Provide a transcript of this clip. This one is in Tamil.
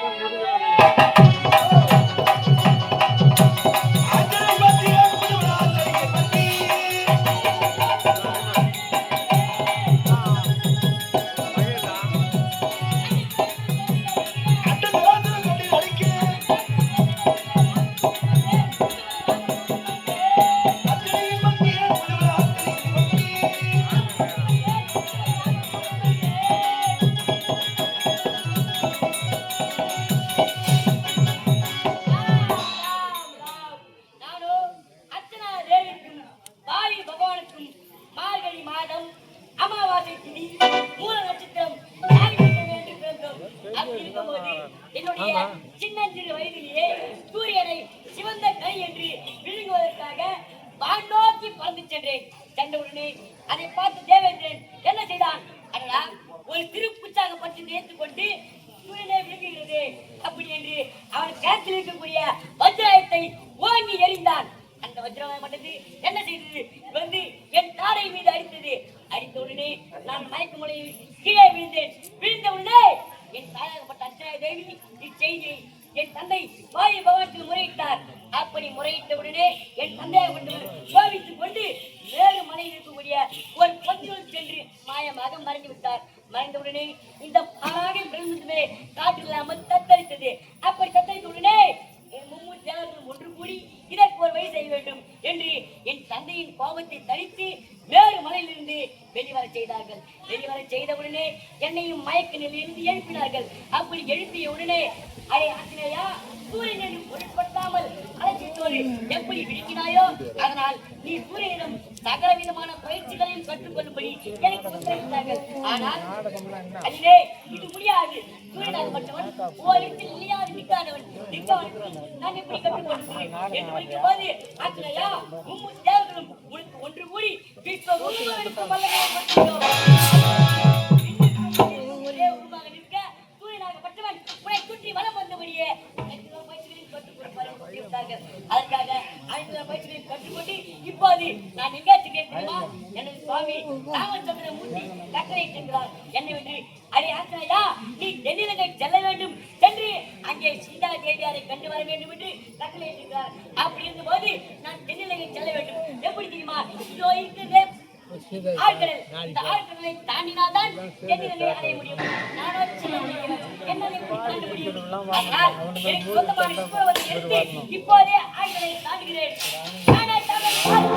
நானும் திதி மூல நட்சத்திரம் ஞாயிற்றுக்கிழமை பிறந்தோம். அப்படி இருக்கும்போது என்னுடைய சின்னஞ்சிறு வயதிலேயே சூரியனை சிவந்த கை என்று விழுங்குவதற்காக வான் பறந்து சென்றேன் சென்றவுடனே அதை பார்த்து தேவேந்திரன் என்ன செய்தான் அடடா ஒரு திருப்புச்சாக பற்றி தேர்த்துக் கொண்டு சூரியனை விழுங்குகிறது அப்படி என்று அவன் கேட்டில் இருக்கக்கூடிய வஜ்ராயத்தை ஓங்கி எறிந்தான் அந்த வஜ்ராயமானது என்ன நான் மயக்க முறையில் கீழே விழுந்தேன். விழுந்த உடனே என் தாயாகப்பட்ட அர்ச்சனா தேவி இச்செய்தியை என் தந்தை வாயு பகவானுக்கு முறையிட்டார். அப்படி முறையிட்ட உடனே என் தந்தையாகப்பட்டவர் கோபித்துக் கொண்டு வேறு மலையில் இருக்கக்கூடிய ஒரு பத்திரில் சென்று மாயமாக மறைந்து விட்டார். மறைந்தவுடனே இந்த பாலாக பிரம்மத்துமே காற்றில்லாமல் தத்தளித்தது. அப்படி தத்தளித்த உடனே என் மும்மூர் தேவர்கள் ஒன்று கூடி இதற்கு ஒரு வழி செய்ய வேண்டும் என்று என் தந்தையின் கோபத்தை தணித்து வேறு மலையிலிருந்து வெளிவர செய்தார்கள். வெளிவர செய்த உடனே என்னையும் மயக்க நிலையிலிருந்து எழுப்பினார்கள். அப்படி எழுப்பிய உடனே அரே ஆசிரியா சூரியனை பொருட்படுத்தாமல் அழைச்சிட்டோடு எப்படி விழுக்கினாயோ அதனால் நீ சூரியனிடம் சகல விதமான பயிற்சிகளையும் கற்றுக்கொள்ளும்படி எனக்கு உத்தரவிட்டார்கள். ஆனால் அதிலே இது முடியாது. சூரியனாக மட்டுமன் ஓரிடத்தில் இல்லையாது நிற்காதவன். நிற்காதவன். நான் எப்படி கற்றுக்கொள்கிறேன் என்று முடிக்கும் போது ஆசிரியா மும்மூர் அதற்காக ஐந்து பயிற்சிகளையும் கற்றுக்கொண்டு இப்போது நான் எங்கே தெரியுமா எனது சுவாமி ராமச்சந்திர மூர்த்தி கட்டளையிட்டிருக்கிறார் என்னை வென்று அடே ஆசிரியா நீ டெல்லியில செல்ல வேண்டும் சென்று அங்கே சீதா தேவியாரை கண்டு வர வேண்டும் என்று கட்டளையிட்டிருக்கிறார் அப்படி இருந்தபோது நான் தென்னிலங்கை செல்ல வேண்டும். எப்படி தெரியுமா இதோ இருக்கிறதே ஆழ்கடல் இந்த ஆழ்கடலை தாண்டினால்தான் தென்னிலங்கை அடைய முடியும். நானோ சின்ன முடியும் என்னால் எப்படி முடியும் அதனால் எனக்கு சொந்தமான இப்போதே ஆழ்கடலை தாண்டுகிறேன். நானே தாண்டேன், தாண்டுகிறேன்